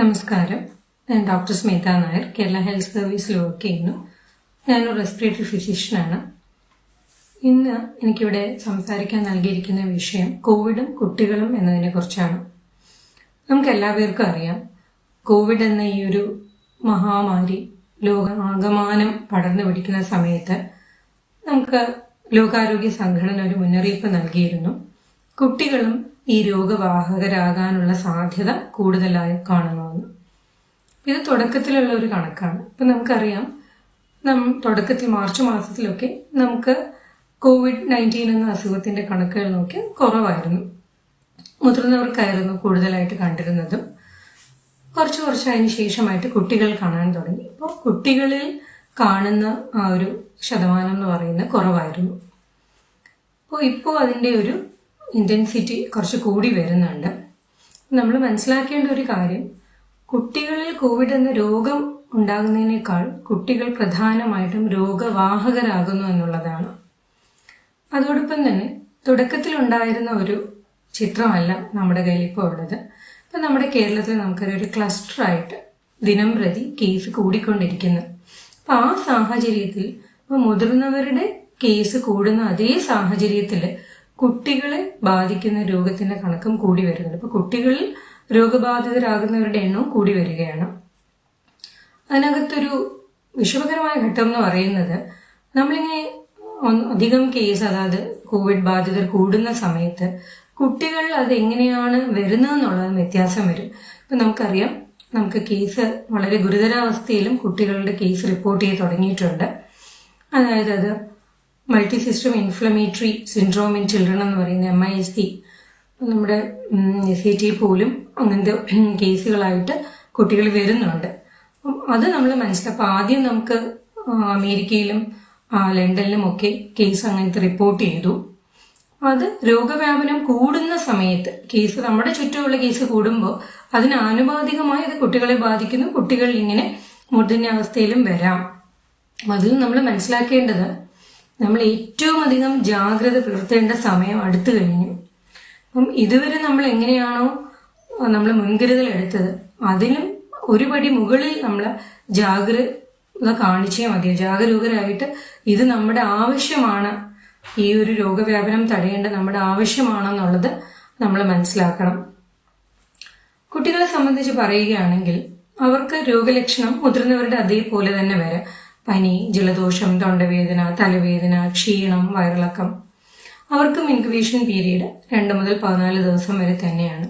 നമസ്കാരം. ഞാൻ doctor Smitha Nair. Kerala health സർവീസിൽ വർക്ക് ചെയ്യുന്നു. ഞാനൊരു റെസ്പിറേറ്ററി ഫിസിഷ്യനാണ് ഇന്ന് എനിക്കിവിടെ സംസാരിക്കാൻ നൽകിയിരിക്കുന്ന വിഷയം കോവിഡും കുട്ടികളും എന്നതിനെ കുറിച്ചാണ്. നമുക്ക് എല്ലാവർക്കും അറിയാം. കോവിഡ് എന്ന ഈ ഒരു മഹാമാരി ലോകമാകമാനം പടർന്നു പിടിക്കുന്ന സമയത്ത് നമുക്ക് ലോകാരോഗ്യ സംഘടന ഒരു മുന്നറിയിപ്പ് നൽകിയിരുന്നു. കുട്ടികളും ഈ രോഗവാഹകരാകാനുള്ള സാധ്യത കൂടുതലായി കാണണമെന്ന് ഇത് തുടക്കത്തിലുള്ള ഒരു കണക്കാണ്. ഇപ്പം നമുക്കറിയാം നം തുടക്കത്തിൽ മാർച്ച് മാസത്തിലൊക്കെ നമുക്ക് കോവിഡ് നയന്റീൻ എന്ന അസുഖത്തിന്റെ കണക്കുകൾ നോക്കി കുറവായിരുന്നു. മുതിർന്നവർക്കായിരുന്നു കൂടുതലായിട്ട് കണ്ടിരുന്നതും. കുറച്ച് കുറച്ച് അതിന് ശേഷമായിട്ട് കുട്ടികൾ കാണാൻ തുടങ്ങി. അപ്പോൾ കുട്ടികളിൽ കാണുന്ന ആ ഒരു ശതമാനം എന്ന് പറയുന്നത് കുറവായിരുന്നു. അപ്പോൾ ഇപ്പോൾ അതിന്റെ ഒരു ഇന്റൻസിറ്റി കുറച്ച് കൂടി വരുന്നുണ്ട്. നമ്മൾ മനസ്സിലാക്കേണ്ട ഒരു കാര്യം കുട്ടികളിൽ കോവിഡ് എന്ന രോഗം ഉണ്ടാകുന്നതിനേക്കാൾ കുട്ടികൾ പ്രധാനമായിട്ടും രോഗവാഹകരാകുന്നു എന്നുള്ളതാണ്. അതോടൊപ്പം തന്നെ തുടക്കത്തിൽ ഉണ്ടായിരുന്ന ഒരു ചിത്രമല്ല നമ്മുടെ കയ്യിൽ ഇപ്പോൾ ഉള്ളത്. ഇപ്പം നമ്മുടെ കേരളത്തിൽ നമുക്കൊരു ക്ലസ്റ്ററായിട്ട് ദിനം പ്രതി കേസ് കൂടിക്കൊണ്ടിരിക്കുന്നു. അപ്പം ആ സാഹചര്യത്തിൽ മുതിർന്നവരുടെ കേസ് കൂടുന്ന അതേ സാഹചര്യത്തിൽ കുട്ടികളെ ബാധിക്കുന്ന രോഗത്തിന്റെ കണക്കും കൂടി വരുന്നുണ്ട്. ഇപ്പൊ കുട്ടികളിൽ രോഗബാധിതരാകുന്നവരുടെ എണ്ണവും കൂടി വരികയാണ്. അതിനകത്തൊരു വിഷമകരമായ ഘട്ടം എന്ന് പറയുന്നത് നമ്മളിങ്ങനെ അധികം കേസ് അതായത് കോവിഡ് ബാധിതർ കൂടുന്ന സമയത്ത് കുട്ടികൾ അത് എങ്ങനെയാണ് വരുന്നതെന്നുള്ളത് വ്യത്യാസം വരും. ഇപ്പൊ നമുക്കറിയാം നമുക്ക് കേസ് വളരെ ഗുരുതരാവസ്ഥയിലും കുട്ടികളുടെ കേസ് റിപ്പോർട്ട് ചെയ്ത് തുടങ്ങിയിട്ടുണ്ട്. അതായത് അത് multi system inflammatory syndrome in children എന്ന് പറയുന്ന എം ഐ എസ് സി നമ്മുടെ എസ് ഐ ടി പോലും അങ്ങനത്തെ കേസുകളായിട്ട് കുട്ടികൾ വരുന്നുണ്ട്. അത് നമ്മൾ മനസ്സിലാക്കും ആദ്യം നമുക്ക് അമേരിക്കയിലും ലണ്ടനിലും ഒക്കെ കേസ് അങ്ങനത്തെ റിപ്പോർട്ട് ചെയ്തു. അത് രോഗവ്യാപനം കൂടുന്ന സമയത്ത് കേസ് നമ്മുടെ ചുറ്റുമുള്ള കേസ് കൂടുമ്പോൾ അതിന് ആനുപാതികമായി അത് കുട്ടികളെ ബാധിക്കുന്നു. കുട്ടികൾ ഇങ്ങനെ മുതിർന്ന അവസ്ഥയിലും വരാം അതിൽ നമ്മൾ മനസ്സിലാക്കേണ്ടത് നമ്മൾ ഏറ്റവും അധികം ജാഗ്രത പുലർത്തേണ്ട സമയം അടുത്തു കഴിഞ്ഞു. അപ്പം ഇതുവരെ നമ്മൾ എങ്ങനെയാണോ നമ്മൾ മുൻകരുതൽ എടുത്തത് അതിലും ഒരുപടി മുകളിൽ നമ്മൾ ജാഗ്രത കാണിച്ചേ മതിയോ? ജാഗരൂകരായിട്ട് ഇത് നമ്മുടെ ആവശ്യമാണ്. ഈ ഒരു രോഗവ്യാപനം തടയേണ്ട നമ്മുടെ ആവശ്യമാണെന്നുള്ളത് നമ്മൾ മനസ്സിലാക്കണം. കുട്ടികളെ സംബന്ധിച്ച് പറയുകയാണെങ്കിൽ അവർക്ക് രോഗലക്ഷണം മുതിർന്നവരുടെ അതേപോലെ തന്നെ വരാം. പനി ജലദോഷം തൊണ്ടവേദന തലവേദന ക്ഷീണം വയറിളക്കം. അവർക്കും ഇൻക്യുബേഷൻ പീരീഡ് രണ്ട് മുതൽ പതിനാല് ദിവസം വരെ തന്നെയാണ്.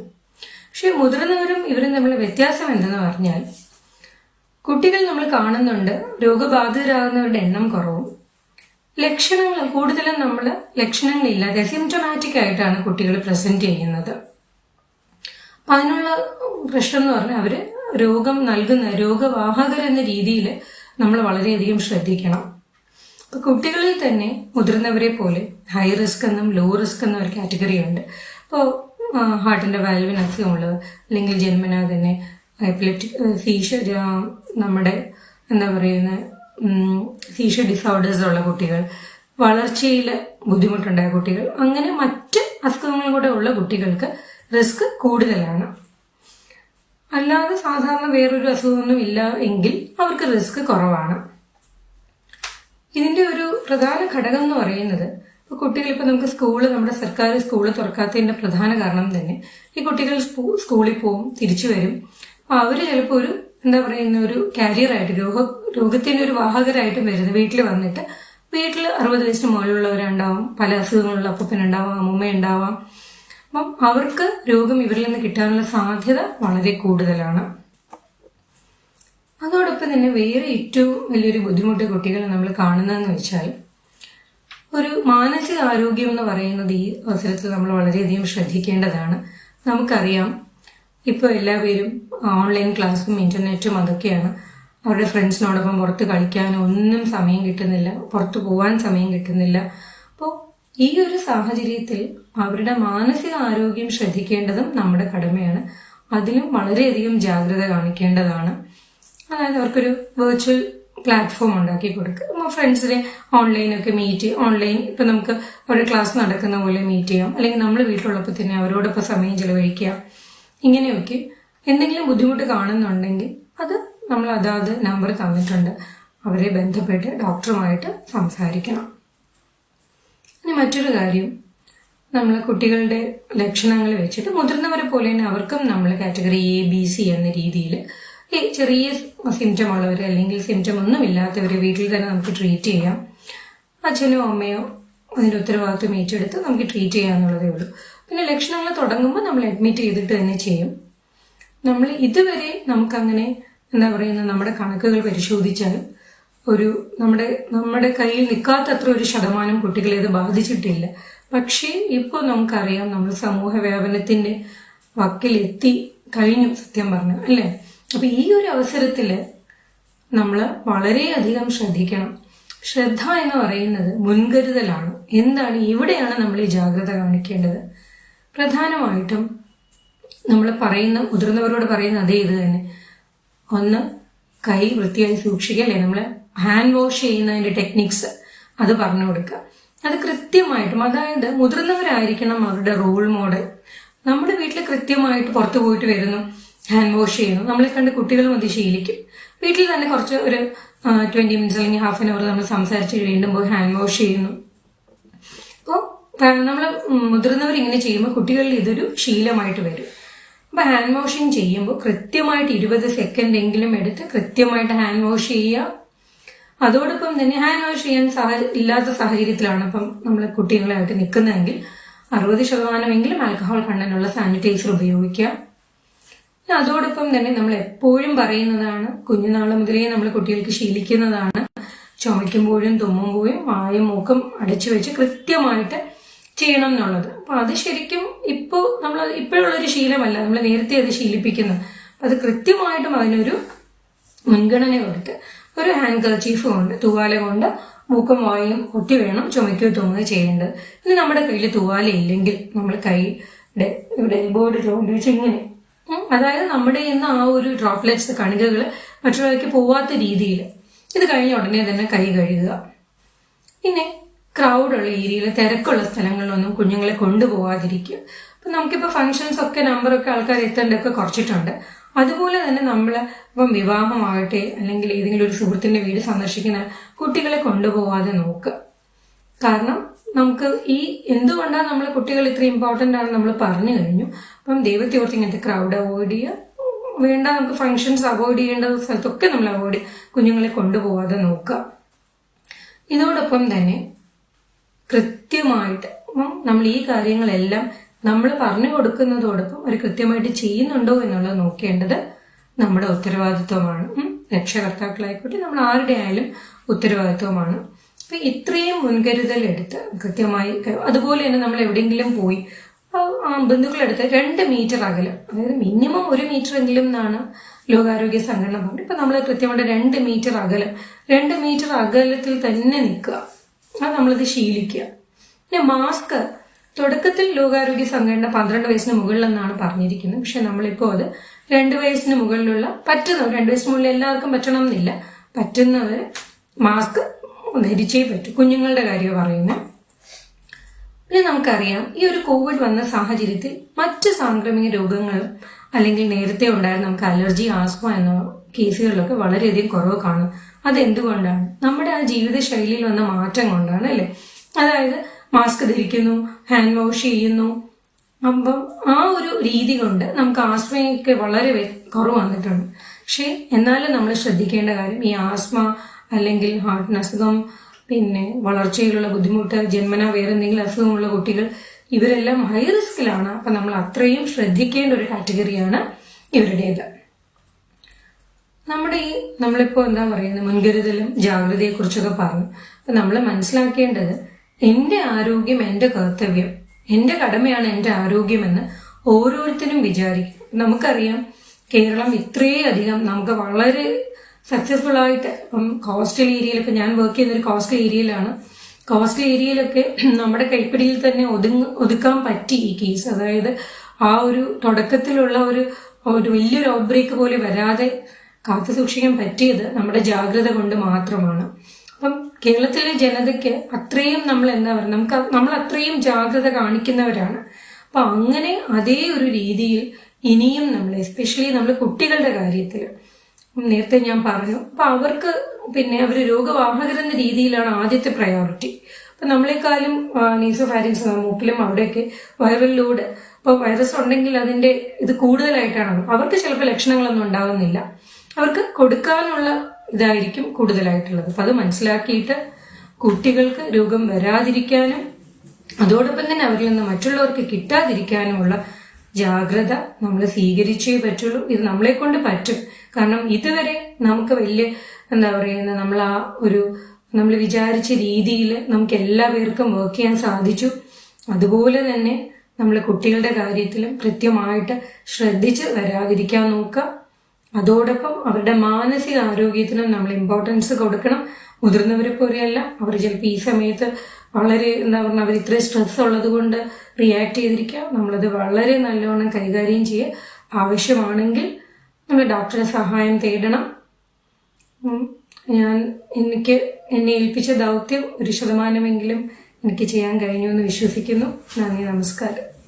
പക്ഷെ മുതിർന്നവരും ഇവരും തമ്മിലുള്ള വ്യത്യാസം എന്തെന്ന് പറഞ്ഞാൽ കുട്ടികൾ നമ്മൾ കാണുന്നുണ്ട് രോഗബാധിതരാകുന്നവരുടെ എണ്ണം കുറവും. ലക്ഷണങ്ങൾ കൂടുതലും നമ്മൾ ലക്ഷണങ്ങളില്ലാതെ സിംറ്റമാറ്റിക് ആയിട്ടാണ് കുട്ടികൾ പ്രസന്റ് ചെയ്യുന്നത്. അപ്പൊ അതിനുള്ള പ്രശ്നം എന്ന് പറഞ്ഞാൽ അവർ രോഗം നൽകുന്ന രോഗവാഹകർ എന്ന രീതിയിൽ നമ്മൾ വളരെയധികം ശ്രദ്ധിക്കണം. അപ്പോൾ കുട്ടികളിൽ തന്നെ മുതിർന്നവരെ പോലെ ഹൈ റിസ്ക് എന്നും ലോ റിസ്ക് എന്നും ഒരു കാറ്റഗറി ഉണ്ട്. അപ്പോൾ ഹാർട്ടിന്റെ വാൽവിന് അസുഖമുള്ളത് അല്ലെങ്കിൽ ജന്മനാ തന്നെ എപ്പിലെപ്റ്റിക് സീഷ നമ്മുടെ എന്താ പറയുന്ന സീഷ ഡിസോർഡേഴ്സ് ഉള്ള കുട്ടികൾ വളർച്ചയിൽ ബുദ്ധിമുട്ടുണ്ടായ കുട്ടികൾ അങ്ങനെ മറ്റ് അസുഖങ്ങളും കൂടെ ഉള്ള കുട്ടികൾക്ക് റിസ്ക് കൂടുതലാണ്. അല്ലാതെ സാധാരണ വേറൊരു അസുഖമൊന്നും ഇല്ല എങ്കിൽ അവർക്ക് റിസ്ക് കുറവാണ്. ഇതിന്റെ ഒരു പ്രധാന ഘടകം എന്ന് പറയുന്നത് കുട്ടികൾ ഇപ്പൊ നമുക്ക് സ്കൂൾ നമ്മുടെ സർക്കാർ സ്കൂൾ തുറക്കാത്തതിന്റെ പ്രധാന കാരണം തന്നെ ഈ കുട്ടികൾ സ്കൂളിൽ പോവും തിരിച്ചു വരും. അപ്പൊ അവർ ചിലപ്പോൾ ഒരു എന്താ പറയുന്ന ഒരു കാരിയറായിട്ട് രോഗ രോഗത്തിന്റെ ഒരു വാഹകരായിട്ടും വരുന്നത് വീട്ടിൽ വന്നിട്ട് വീട്ടിൽ അറുപത് വയസ്സിന് മുകളിലുള്ളവരുണ്ടാവും പല അസുഖങ്ങളുള്ള അപ്പൂപ്പനുണ്ടാവാം അമ്മൂമ്മ ഉണ്ടാവാം അപ്പം അവർക്ക് രോഗം ഇവരിൽ നിന്ന് കിട്ടാനുള്ള സാധ്യത വളരെ കൂടുതലാണ്. അതോടൊപ്പം തന്നെ വേറെ ഏറ്റവും വലിയൊരു ബുദ്ധിമുട്ട് കുട്ടികൾ നമ്മൾ കാണുന്നതെന്ന് വെച്ചാൽ ഒരു മാനസിക ആരോഗ്യം എന്ന് പറയുന്നത് ഈ അവസരത്തിൽ നമ്മൾ വളരെയധികം ശ്രദ്ധിക്കേണ്ടതാണ്. നമുക്കറിയാം ഇപ്പോൾ എല്ലാവരും ഓൺലൈൻ ക്ലാസ്സും ഇന്റർനെറ്റും അതൊക്കെയാണ്. അവരുടെ ഫ്രണ്ട്സിനോടൊപ്പം പുറത്ത് കളിക്കാനോ ഒന്നും സമയം കിട്ടുന്നില്ല. പുറത്ത് പോകാൻ സമയം കിട്ടുന്നില്ല. അപ്പോൾ ഈ ഒരു സാഹചര്യത്തിൽ അവരുടെ മാനസിക ആരോഗ്യം ശ്രദ്ധിക്കേണ്ടതും നമ്മുടെ കടമയാണ്. അതിലും വളരെയധികം ജാഗ്രത കാണിക്കേണ്ടതാണ്. അതായത് അവർക്കൊരു വെർച്വൽ പ്ലാറ്റ്ഫോം ഉണ്ടാക്കി കൊടുക്കുക. ഫ്രണ്ട്സിനെ ഓൺലൈനൊക്കെ മീറ്റ് ഓൺലൈൻ ഇപ്പം നമുക്ക് അവരുടെ ക്ലാസ് നടക്കുന്ന പോലെ മീറ്റ് ചെയ്യാം. അല്ലെങ്കിൽ നമ്മൾ വീട്ടിലുള്ളപ്പോൾ തന്നെ അവരോടൊപ്പം സമയം ചിലവഴിക്കുക ഇങ്ങനെയൊക്കെ എന്തെങ്കിലും ബുദ്ധിമുട്ട് കാണുന്നുണ്ടെങ്കിൽ അത് നമ്മൾ അതാത് നമ്പർ തന്നിട്ടുണ്ട്. അവരെ ബന്ധപ്പെട്ട് ഡോക്ടറുമായിട്ട് സംസാരിക്കണം. ഇനി മറ്റൊരു കാര്യം. നമ്മൾ കുട്ടികളുടെ ലക്ഷണങ്ങൾ വെച്ചിട്ട് മുതിർന്നവരെ പോലെ തന്നെ അവർക്കും നമ്മൾ കാറ്റഗറി എ ബി സി എന്ന രീതിയിൽ ഈ ചെറിയ സിംറ്റം ഉള്ളവർ അല്ലെങ്കിൽ സിംറ്റം ഒന്നും ഇല്ലാത്തവർ വീട്ടിൽ തന്നെ നമുക്ക് ട്രീറ്റ് ചെയ്യാം. അച്ഛനോ അമ്മയോ അതിന്റെ ഉത്തരവാദിത്വം ഏറ്റെടുത്ത് നമുക്ക് ട്രീറ്റ് ചെയ്യാന്നുള്ളതേ ഉള്ളൂ. പിന്നെ ലക്ഷണങ്ങൾ തുടങ്ങുമ്പോൾ നമ്മൾ അഡ്മിറ്റ് ചെയ്തിട്ട് തന്നെ ചെയ്യും. നമ്മൾ ഇതുവരെ നമുക്കങ്ങനെ എന്താ പറയുന്നത് നമ്മുടെ കണക്കുകൾ പരിശോധിച്ചാൽ ഒരു നമ്മുടെ നമ്മുടെ കയ്യിൽ നിൽക്കാത്തത്ര ഒരു ശതമാനം കുട്ടികളെ ഇത് ബാധിച്ചിട്ടില്ല. പക്ഷേ ഇപ്പോൾ നമുക്കറിയാം നമ്മൾ സമൂഹ വ്യാപനത്തിന്റെ വക്കിലെത്തി കഴിഞ്ഞു സത്യം പറഞ്ഞു അല്ലേ? അപ്പൊ ഈ ഒരു അവസരത്തിൽ നമ്മൾ വളരെയധികം ശ്രദ്ധിക്കണം. ശ്രദ്ധ എന്ന് പറയുന്നത് മുൻകരുതലാണ്. എന്താണ്? ഇവിടെയാണ് നമ്മൾ ഈ ജാഗ്രത കാണിക്കേണ്ടത്. പ്രധാനമായിട്ടും നമ്മൾ പറയുന്ന മുതിർന്നവരോട് പറയുന്ന അതേ ഇത് തന്നെ. ഒന്ന് കൈ വൃത്തിയായി സൂക്ഷിക്കല്ലേ നമ്മൾ ഹാൻഡ് വാഷ് ചെയ്യുന്നതിന്റെ ടെക്നിക്സ് അത് പറഞ്ഞു കൊടുക്കുക. അത് കൃത്യമായിട്ടും അതായത് മുതിർന്നവരായിരിക്കണം അവരുടെ റോൾ മോഡൽ നമ്മുടെ വീട്ടിൽ കൃത്യമായിട്ട് പുറത്തു പോയിട്ട് വരുന്നു ഹാൻഡ് വാഷ് ചെയ്യുന്നു. നമ്മളെ കണ്ട് കുട്ടികളും അത് ശീലിക്കും. വീട്ടിൽ തന്നെ കുറച്ച് ഒരു ട്വന്റി മിനിറ്റ്സ് അല്ലെങ്കിൽ ഹാഫ് ആൻ അവർ നമ്മൾ സംസാരിച്ച് വീണ്ടും പോയി ഹാൻഡ് വാഷ് ചെയ്യുന്നു. അപ്പോൾ നമ്മൾ മുതിർന്നവർ ഇങ്ങനെ ചെയ്യുമ്പോൾ കുട്ടികളിൽ ഇതൊരു ശീലമായിട്ട് വരും. അപ്പൊ ഹാൻഡ് വാഷിങ് ചെയ്യുമ്പോൾ കൃത്യമായിട്ട് ഇരുപത് സെക്കൻഡ് എങ്കിലും എടുത്ത് കൃത്യമായിട്ട് ഹാൻഡ് വാഷ് ചെയ്യുക. അതോടൊപ്പം തന്നെ ഹാൻഡ് വാഷ് ചെയ്യാൻ സഹ ഇല്ലാത്ത സാഹചര്യത്തിലാണ് ഇപ്പം നമ്മൾ കുട്ടികളെയൊക്കെ നിൽക്കുന്നതെങ്കിൽ അറുപത് ശതമാനമെങ്കിലും ആൽക്കഹോൾ കണ്ടനുള്ള സാനിറ്റൈസർ ഉപയോഗിക്കുക. അതോടൊപ്പം തന്നെ നമ്മൾ എപ്പോഴും പറയുന്നതാണ് കുഞ്ഞുനാൾ മുതലേ നമ്മൾ കുട്ടികൾക്ക് ശീലിക്കുന്നതാണ്. ചുമയ്ക്കുമ്പോഴും തുമ്മുമ്പോഴും വായും മൂക്കും അടച്ചു വെച്ച് കൃത്യമായിട്ട് ചെയ്യണം എന്നുള്ളത്. അപ്പൊ അത് ശരിക്കും ഇപ്പോൾ നമ്മൾ ഇപ്പോഴുള്ളൊരു ശീലമല്ല നമ്മൾ നേരത്തെ അത് ശീലിപ്പിക്കുന്നത് അത് കൃത്യമായിട്ടും അതിനൊരു മുൻഗണന കൊടുത്ത് ഒരു ഹാൻഡ് കർച്ചീഫ് കൊണ്ട് തൂവാല കൊണ്ട് മൂക്കും വായും ഒട്ടി വേണം ചുമയ്ക്കോ തൂങ്ങുകയോ ചെയ്യേണ്ടത്. ഇനി നമ്മുടെ കയ്യിൽ തൂവാല ഇല്ലെങ്കിൽ നമ്മൾ കൈയുടെ ഇവിടെ എൽബോർഡ് ചോണ്ടി വെച്ച് ഇങ്ങനെ അതായത് നമ്മുടെ ഇന്ന് ആ ഒരു ഡ്രോപ്ലെറ്റ്സ് കണികകൾ മറ്റുള്ളവർക്ക് പോവാത്ത രീതിയിൽ ഇത് കഴിഞ്ഞ ഉടനെ തന്നെ കൈ കഴുകുക. പിന്നെ ക്രൗഡുള്ള ഏരിയയിൽ തിരക്കുള്ള സ്ഥലങ്ങളിലൊന്നും കുഞ്ഞുങ്ങളെ കൊണ്ടുപോകാതിരിക്കുക അപ്പൊ നമുക്കിപ്പോ ഫങ്ഷൻസ് ഒക്കെ നമ്പറൊക്കെ ആൾക്കാർ എത്തേണ്ടതൊക്കെ കുറച്ചിട്ടുണ്ട്. അതുപോലെ തന്നെ നമ്മൾ ഇപ്പം വിവാഹമാകട്ടെ അല്ലെങ്കിൽ ഏതെങ്കിലും ഒരു സുഹൃത്തിന്റെ വീട് സന്ദർശിക്കുന്ന കുട്ടികളെ കൊണ്ടുപോവാതെ നോക്കുക. കാരണം നമുക്ക് ഈ എന്തുകൊണ്ടാണ് നമ്മൾ കുട്ടികൾ ഇത്ര ഇമ്പോർട്ടന്റ് ആണെന്ന് നമ്മൾ പറഞ്ഞു കഴിഞ്ഞു. അപ്പം ദൈവത്തെ ഓർത്ത് ഇങ്ങനത്തെ ക്രൗഡ് അവോയ്ഡ് ചെയ്യുക. വേണ്ട നമുക്ക് ഫങ്ഷൻസ് അവോയ്ഡ് ചെയ്യേണ്ട സ്ഥലത്തൊക്കെ നമ്മൾ അവോയ്ഡ് കുഞ്ഞുങ്ങളെ കൊണ്ടുപോവാതെ നോക്കുക. ഇതോടൊപ്പം തന്നെ കൃത്യമായിട്ട് നമ്മൾ ഈ കാര്യങ്ങളെല്ലാം നമ്മൾ പറഞ്ഞു കൊടുക്കുന്നതോടൊപ്പം അവർ കൃത്യമായിട്ട് ചെയ്യുന്നുണ്ടോ എന്നുള്ളത് നോക്കേണ്ടത് നമ്മുടെ ഉത്തരവാദിത്വമാണ്. രക്ഷകർത്താക്കളായിക്കോട്ടെ നമ്മൾ ആരുടെ ആയാലും ഉത്തരവാദിത്വമാണ്. അപ്പൊ ഇത്രയും മുൻകരുതൽ എടുത്ത് കൃത്യമായി അതുപോലെ തന്നെ നമ്മൾ എവിടെയെങ്കിലും പോയി ബന്ധുക്കളെടുത്ത് രണ്ട് മീറ്റർ അകലം അതായത് മിനിമം ഒരു മീറ്റർ എങ്കിലും എന്നാണ് ലോകാരോഗ്യ സംഘടന പറഞ്ഞത്. ഇപ്പൊ നമ്മൾ കൃത്യമായിട്ട് രണ്ട് മീറ്റർ അകലം രണ്ട് മീറ്റർ അകലത്തിൽ തന്നെ നിൽക്കുക. അത് നമ്മളത് ശീലിക്കുക. പിന്നെ മാസ്ക് തുടക്കത്തിൽ ലോകാരോഗ്യ സംഘടന പന്ത്രണ്ട് വയസ്സിന് മുകളിലെന്നാണ് പറഞ്ഞിരിക്കുന്നത്. പക്ഷെ നമ്മളിപ്പോൾ അത് രണ്ട് വയസ്സിന് മുകളിലുള്ള പറ്റുന്നവർ രണ്ട് വയസ്സിന് മുകളിൽ എല്ലാവർക്കും പറ്റണം എന്നില്ല പറ്റുന്നവർ മാസ്ക് ധരിച്ചേ പറ്റൂ. കുഞ്ഞുങ്ങളുടെ കാര്യം പറയുന്നത്. പിന്നെ നമുക്കറിയാം ഈ ഒരു കോവിഡ് വന്ന സാഹചര്യത്തിൽ മറ്റ് സാംക്രമിക രോഗങ്ങൾ അല്ലെങ്കിൽ നേരത്തെ ഉണ്ടായിരുന്ന നമുക്ക് അലർജി ആസ്മ എന്ന കേസുകളിലൊക്കെ വളരെയധികം കുറവ് കാണും. അതെന്തുകൊണ്ടാണ്? നമ്മുടെ ആ ജീവിത ശൈലിയിൽ വന്ന മാറ്റം കൊണ്ടാണ് അല്ലേ? അതായത് മാസ്ക് ധരിക്കുന്നു ഹാൻഡ് വാഷ് ചെയ്യുന്നു. അപ്പം ആ ഒരു രീതി കൊണ്ട് നമുക്ക് ആസ്മയൊക്കെ വളരെ കുറവ് വന്നിട്ടുണ്ട്. പക്ഷേ എന്നാലും നമ്മൾ ശ്രദ്ധിക്കേണ്ട കാര്യം ഈ ആസ്മ അല്ലെങ്കിൽ ഹാർട്ടിന് അസുഖം പിന്നെ വളർച്ചയിലുള്ള ബുദ്ധിമുട്ട് ജന്മന വേറെ എന്തെങ്കിലും അസുഖമുള്ള കുട്ടികൾ ഇവരെല്ലാം ഹൈ റിസ്കിലാണ് അപ്പൊ നമ്മൾ അത്രയും ശ്രദ്ധിക്കേണ്ട ഒരു കാറ്റഗറിയാണ് ഇവരുടേത്. നമ്മുടെ ഈ നമ്മളിപ്പോ എന്താ പറയുന്നത്? മുൻകരുതലും ജാഗ്രതയെക്കുറിച്ചൊക്കെ പറഞ്ഞു. അപ്പൊ നമ്മൾ മനസ്സിലാക്കേണ്ടത് എന്റെ ആരോഗ്യം എന്റെ കർത്തവ്യം എന്റെ കടമയാണ് എന്റെ ആരോഗ്യമെന്ന് ഓരോരുത്തരും വിചാരിക്കും. നമുക്കറിയാം കേരളം ഇത്രയധികം നമുക്ക് വളരെ സക്സസ്ഫുൾ ആയിട്ട് ഇപ്പം കോസ്റ്റൽ ഏരിയയിലൊക്കെ ഞാൻ വർക്ക് ചെയ്യുന്ന ഒരു കോസ്റ്റൽ ഏരിയയിലാണ് കോസ്റ്റൽ ഏരിയയിലൊക്കെ നമ്മുടെ കൈപ്പിടിയിൽ തന്നെ ഒതുങ്ങ ഒതുക്കാൻ പറ്റി ഈ കേസ് അതായത് ആ ഒരു തുടക്കത്തിലുള്ള ഒരു ഒരു വലിയൊരു ഔട്ട്ബ്രേക്ക് പോലെ വരാതെ കാത്തു സൂക്ഷിക്കാൻ പറ്റിയത് നമ്മുടെ ജാഗ്രത കൊണ്ട് മാത്രമാണ്. കേരളത്തിലെ ജനതയ്ക്ക് അത്രയും നമ്മൾ എന്താ പറയുക നമുക്ക് നമ്മൾ അത്രയും ജാഗ്രത കാണിക്കുന്നവരാണ്. അപ്പൊ അങ്ങനെ അതേ ഒരു രീതിയിൽ ഇനിയും നമ്മൾ എസ്പെഷ്യലി നമ്മൾ കുട്ടികളുടെ കാര്യത്തിൽ നേരത്തെ ഞാൻ പറഞ്ഞു അപ്പൊ അവർക്ക് പിന്നെ അവർ രോഗവാഹകരെന്ന രീതിയിലാണ് ആദ്യത്തെ പ്രയോറിറ്റി അപ്പൊ നമ്മളെക്കാളും നീസോഫാരിൻസ് മൂക്കിലും അവിടെയൊക്കെ വൈറൽ ലോഡ് വൈറസ് ഉണ്ടെങ്കിൽ അതിന്റെ ഇത് കൂടുതലായിട്ടാണ്. അവർക്ക് ചിലപ്പോൾ ലക്ഷണങ്ങളൊന്നും ഉണ്ടാകുന്നില്ല അവർക്ക് കൊടുക്കാനുള്ള ഇതായിരിക്കും കൂടുതലായിട്ടുള്ളത്. അപ്പൊ അത് മനസ്സിലാക്കിയിട്ട് കുട്ടികൾക്ക് രോഗം വരാതിരിക്കാനും അതോടൊപ്പം തന്നെ അവരിൽ നിന്ന് മറ്റുള്ളവർക്ക് കിട്ടാതിരിക്കാനുമുള്ള ജാഗ്രത നമ്മൾ സ്വീകരിച്ചേ പറ്റുള്ളൂ. ഇത് നമ്മളെ കൊണ്ട് പറ്റും. കാരണം ഇതുവരെ നമുക്ക് വലിയ എന്താ പറയുന്നത് നമ്മൾ ആ ഒരു നമ്മൾ വിചാരിച്ച രീതിയിൽ നമുക്ക് എല്ലാ പേർക്കും വർക്ക് ചെയ്യാൻ സാധിച്ചു. അതുപോലെ തന്നെ നമ്മൾ കുട്ടികളുടെ കാര്യത്തിലും കൃത്യമായിട്ട് ശ്രദ്ധിച്ച് വരാതിരിക്കാൻ നോക്കുക. അതോടൊപ്പം അവരുടെ മാനസിക ആരോഗ്യത്തിനും നമ്മൾ ഇമ്പോർട്ടൻസ് കൊടുക്കണം. മുതിർന്നവരെ പോലെയല്ല അവർ ചിലപ്പോൾ ഈ സമയത്ത് വളരെ എന്താ പറഞ്ഞാൽ അവർ ഇത്രയും സ്ട്രെസ് ഉള്ളത് കൊണ്ട് റിയാക്ട് ചെയ്തിരിക്കുക നമ്മളത് വളരെ നല്ലവണ്ണം കൈകാര്യം ചെയ്യുക ആവശ്യമാണെങ്കിൽ നമ്മൾ ഡോക്ടറെ സഹായം തേടണം. ഞാൻ എനിക്ക് എന്നെ ഏൽപ്പിച്ച ദൗത്യം ഒരു ശതമാനമെങ്കിലും എനിക്ക് ചെയ്യാൻ കഴിഞ്ഞു എന്ന് വിശ്വസിക്കുന്നു. നന്ദി നമസ്കാരം.